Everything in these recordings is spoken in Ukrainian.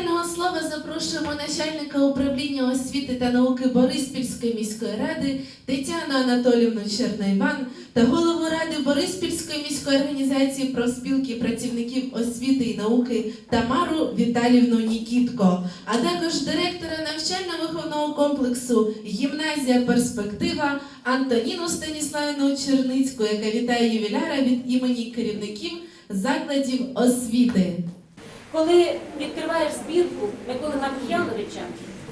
вітального слова запрошуємо начальника управління освіти та науки Бориспільської міської ради Тетяну Анатолівну Чернайван та голову ради Бориспільської міської організації профспілки працівників освіти і науки Тамару Віталівну Нікітко, а також директора навчально-виховного комплексу Гімназія Перспектива Антоніну Станіславівну Черницьку, яка вітає ювіляра від імені керівників закладів освіти. Коли відкриваєш збірку Миколи Маркіяновича,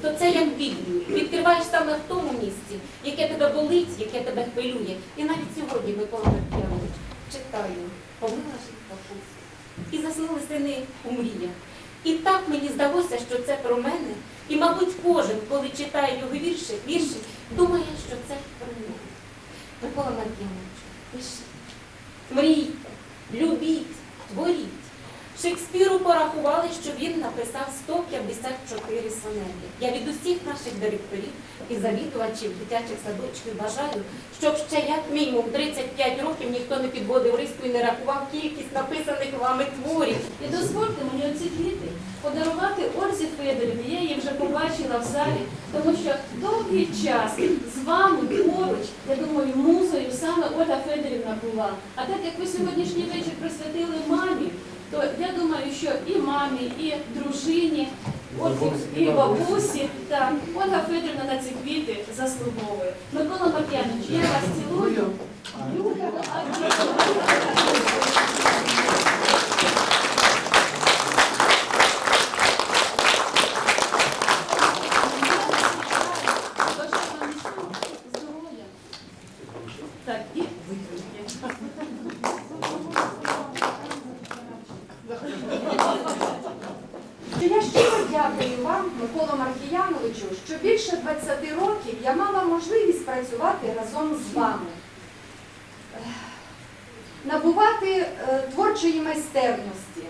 то це як Біблію. Відкриваєш саме в тому місці, яке тебе болить, яке тебе хвилює. І навіть сьогодні Микола Маркіянович читаю, помила жінка. І заснули сини у мріях. І так мені здалося, що це про мене. І, мабуть, кожен, коли читає його вірші, вірші, думає, що це про мене. Микола Маркіянович, пишіть, мрійте, любіть, творіть. Шекспіру порахували, що він написав 154 сонети. Я від усіх наших директорів і завідувачів дитячих садочків бажаю, щоб ще як мінімум 35 років ніхто не підводив риску і не рахував кількість написаних вами творів. І дозвольте мені оці квіти подарувати Ользі Федорівні. Я її вже побачила в залі, тому що довгий час з вами поруч, я думаю, музою саме Ольга Федорівна була. А так як ви сьогоднішній вечір присвятили мамі, то я думаю, що і мамі, і дружині, і бабусі, так, Ольга Федорівна на ці квіти заслуговує. Микола Мар'янович, я вас цілую. Так, і витримки. Я щиро дякую вам, Микола Маркіяновичу, що більше 20 років я мала можливість працювати разом з вами, набувати е, творчої майстерності,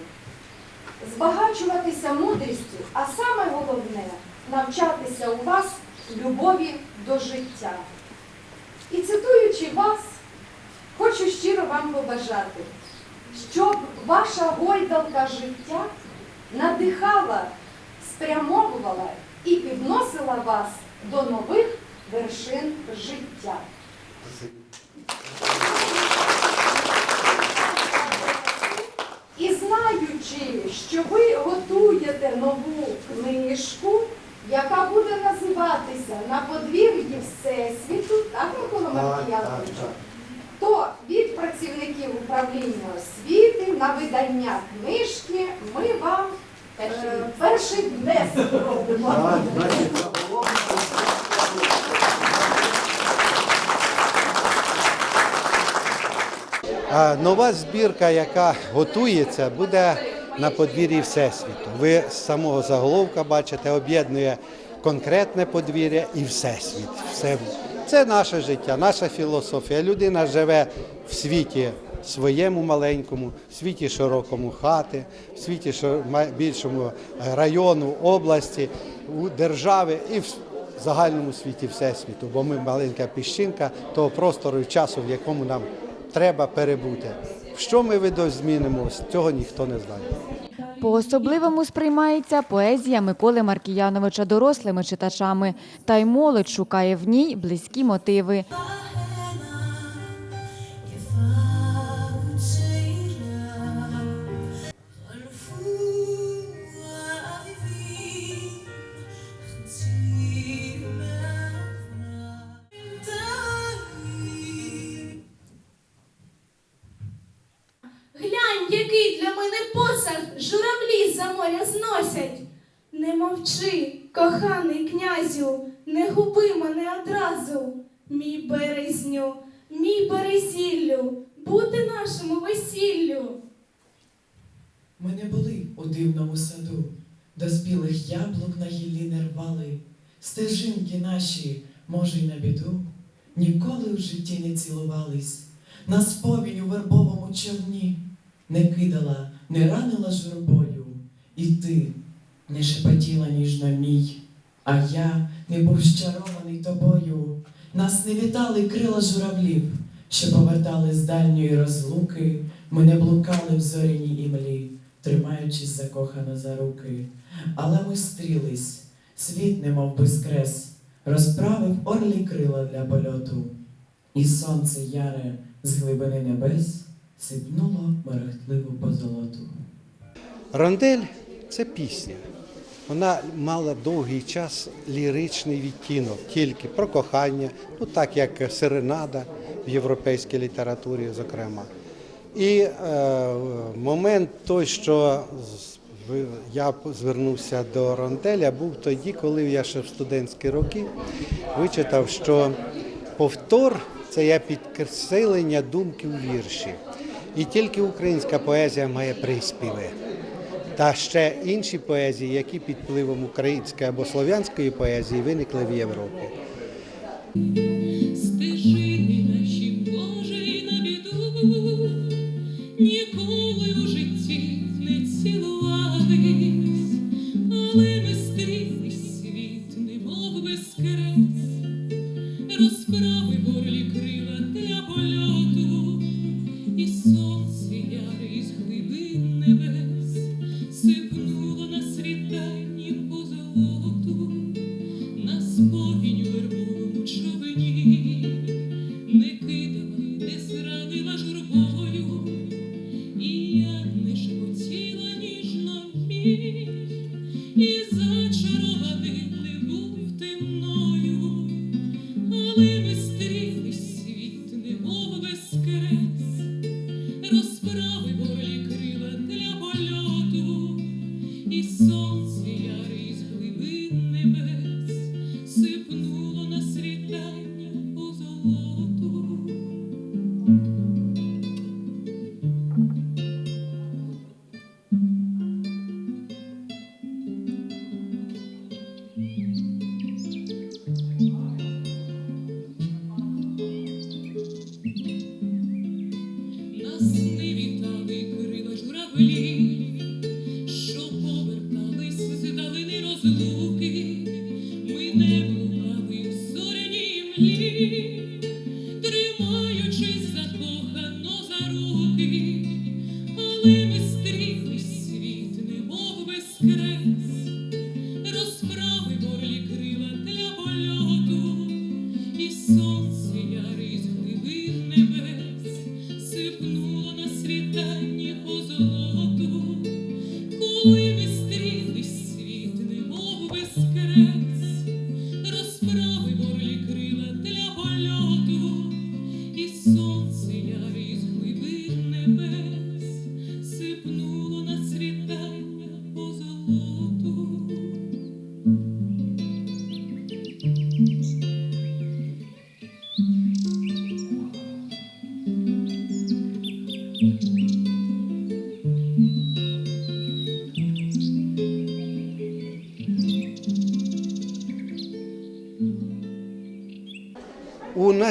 збагачуватися мудрістю, а саме головне навчатися у вас любові до життя. І цитуючи вас, хочу щиро вам побажати, щоб ваша гойдалка життя надихала, спрямовувала і підносила вас до нових вершин життя. І знаючи, що ви готуєте нову книжку, яка буде називатися На подвір'ї Всесвіту, так, Микола Маркіянович? то від працівників управління освіти на видання книжки ми вам перший внесок робимо. Нова збірка, яка готується, буде на подвір'ї Всесвіту. Ви з самого заголовка бачите, об'єднує конкретне подвір'я і всесвіт. Все. Це наше життя, наша філософія. Людина живе в світі своєму маленькому, в світі широкому хати, в світі шо- більшому району, області, у держави і в загальному світі всесвіту, бо ми маленька піщинка того простору і часу, в якому нам треба перебути. Що ми видозмінимось, цього ніхто не знає. По-особливому сприймається поезія Миколи Маркіяновича дорослими читачами, та й молодь шукає в ній близькі мотиви. Мій березіллю, бути нашому весіллю. Ми не були у дивному саду, до спілих яблук на гіллі не рвали. Стежинки наші, може, й на біду, ніколи в житті не цілувались. Нас повінь у вербовому човні не кидала, не ранила журбою. І ти не шепотіла ніжно мій, а я не був щарований тобою. Нас не вітали крила журавлів, що повертали з дальньої розлуки, ми не блукали в зоряній імлі. тримаючись закохано за руки. Але ми стрілись, світ, немов безкрес, розправив орлі крила для польоту, і сонце яре з глибини небес сипнуло мерехтливо по золоту. Рондель це пісня. Вона мала довгий час ліричний відтінок, тільки про кохання, ну так як серенада в європейській літературі, зокрема. І е, момент той, що я звернувся до ронделя, був тоді, коли я ще в студентські роки вичитав, що повтор це є підкреслення думки у вірші. І тільки українська поезія має приспіви та ще інші поезії, які під впливом української або слов'янської поезії виникли в Європі. Нас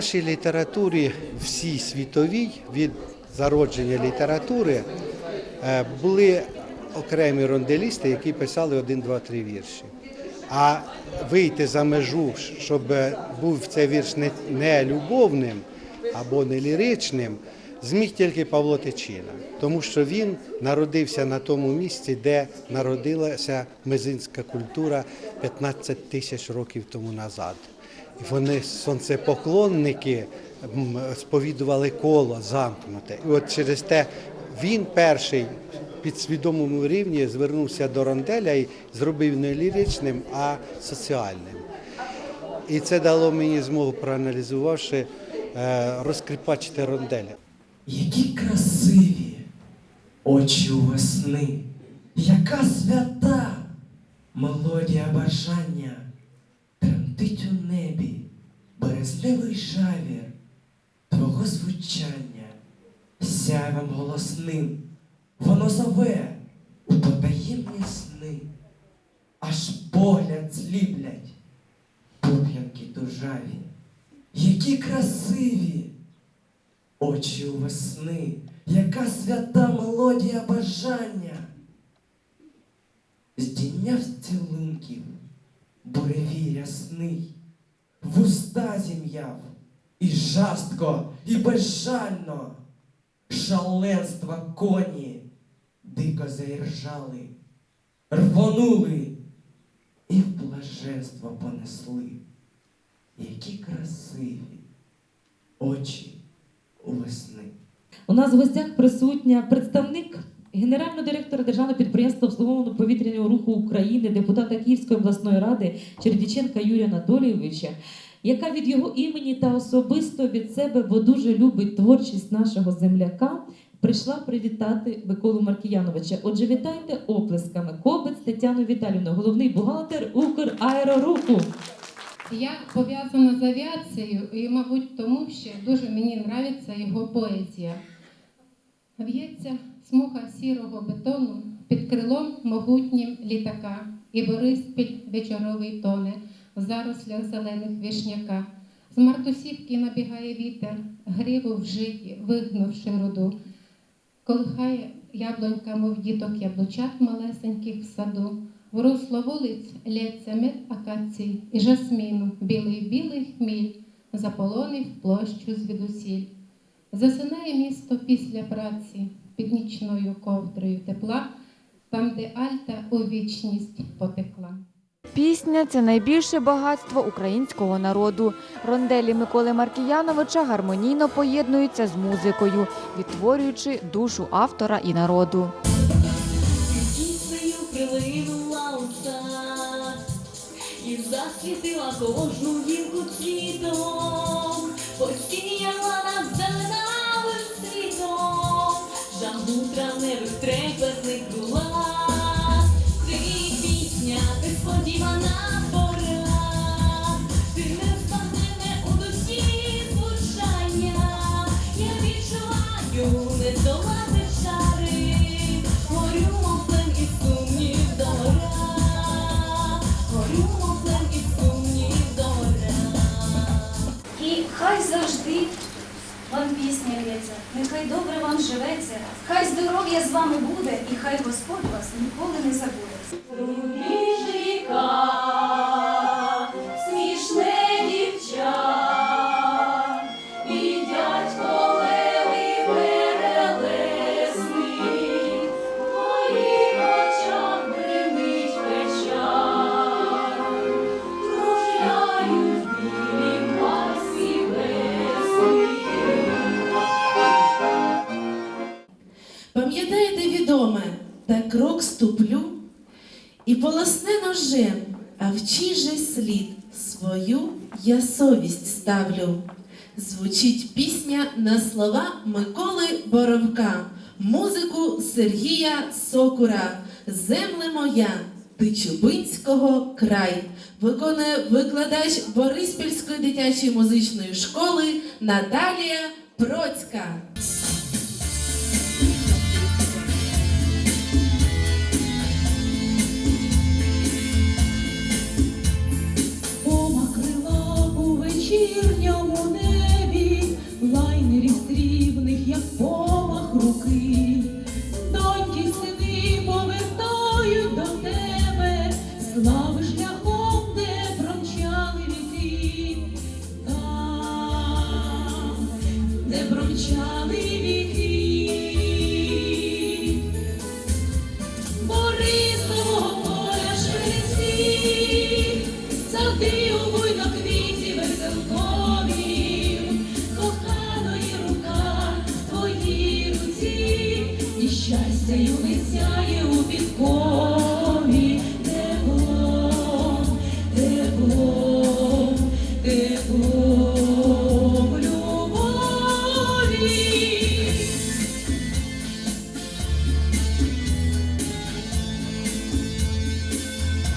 нашій літературі всій світовій від зародження літератури е, були окремі ронделісти, які писали один, два, три вірші. А вийти за межу, щоб був цей вірш не, любовним або не ліричним, зміг тільки Павло Тичина, тому що він народився на тому місці, де народилася мезинська культура 15 тисяч років тому назад. Вони сонцепоклонники сповідували коло замкнуте. І от через те він перший під свідомому рівні звернувся до ронделя і зробив не ліричним, а соціальним. І це дало мені змогу, проаналізувавши, е, розкріпачити ронделя. Які красиві очі у весни, яка свята мелодія бажання тремтить у небі, березливий жавір твого звучання, сяйвом голосним, воно зове у потаємні сни, аж погляд зліплять пух'янки тужаві, які красиві очі у весни, яка свята мелодія бажання. Здійняв цілунків буревій рясний, вуста зім'яв, і жорстко, і безжально, шаленства коні дико заіржали, рвонули і в блаженство понесли. Які красиві очі у весни. У нас в гостях присутня представник генерального директора державного підприємства обслуговування повітряного руху України, депутата Київської обласної ради Чердіченка Юрія Анатолійовича, яка від його імені та особисто від себе, бо дуже любить творчість нашого земляка, прийшла привітати Миколу Маркіяновича. Отже, вітайте оплесками. Кобець Тетяну Віталівну, головний бухгалтер Украероруху. Я пов'язана з авіацією і, мабуть, тому що дуже мені подобається його поезія. В'ється смуга сірого бетону під крилом могутнім літака, і Бориспіль вечоровий тоне в зарослях зелених вишняка. З Мартусівки набігає вітер, гриву в житті, вигнувши руду. Колихає яблунька, мов діток яблучат малесеньких в саду. В русло вулиць лється мед акацій і жасміну, білий-білий хміль, заполонив площу звідусіль. Засинає місто після праці під нічною ковдрою тепла, там, де Альта у вічність потекла. Пісня це найбільше багатство українського народу. Ронделі Миколи Маркіяновича гармонійно поєднуються з музикою, відтворюючи душу автора і народу. Прилинула у сад і засвітила кожну гілку цвітом, посіяла над жагу травневих трепетних крулах. Нехай добре вам живеться, хай здоров'я з вами буде, і хай Господь вас ніколи не забуде. Слід свою я совість ставлю. Звучить пісня на слова Миколи Боровка, музику Сергія Сокура, Земле моя, Тичубинського край. Виконує викладач Бориспільської дитячої музичної школи Наталія Процька. Вечірньому небі, лайнерів срібних, як помах руки. Щастя юне сяє у підкові, теплом, теплом, теплом любові.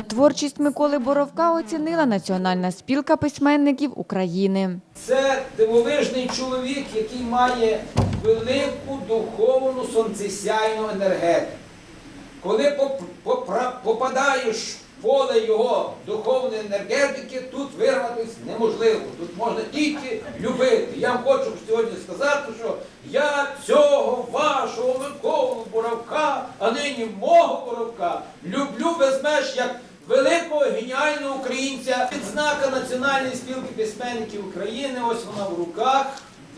Творчість Миколи Боровка оцінила Національна спілка письменників України. Це дивовижний чоловік, який має велику духовну сонцесяйну енергетику. Коли попадаєш в поле його духовної енергетики, тут вирватися неможливо. Тут можна тільки любити. Я вам хочу сьогодні сказати, що я цього вашого Миколу Боровка, а нині мого Боровка, люблю без меж як великого геніального українця. Відзнака Національної спілки письменників України, ось вона в руках.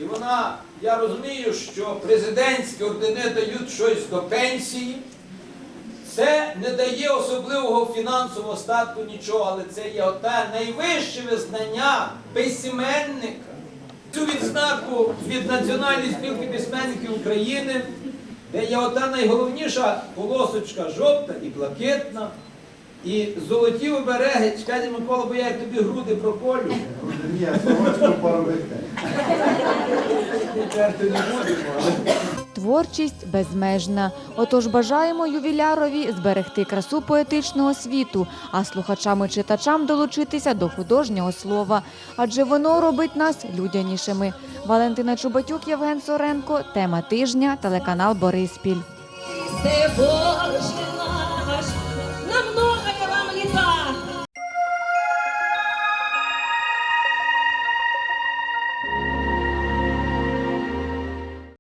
І вона я розумію, що президентські ордени дають щось до пенсії. Це не дає особливого фінансового статку нічого, але це є оте найвище визнання письменника. Цю відзнаку від Національної спілки письменників України, де є ота найголовніша полосочка жовта і блакитна, і золоті обереги. Чекайте, Микола, бо я тобі груди проколю. Творчість безмежна. Отож бажаємо ювілярові зберегти красу поетичного світу, а слухачам і читачам долучитися до художнього слова, адже воно робить нас людянішими. Валентина Чубатюк, Євген Соренко. Тема тижня. Телеканал Бориспіль.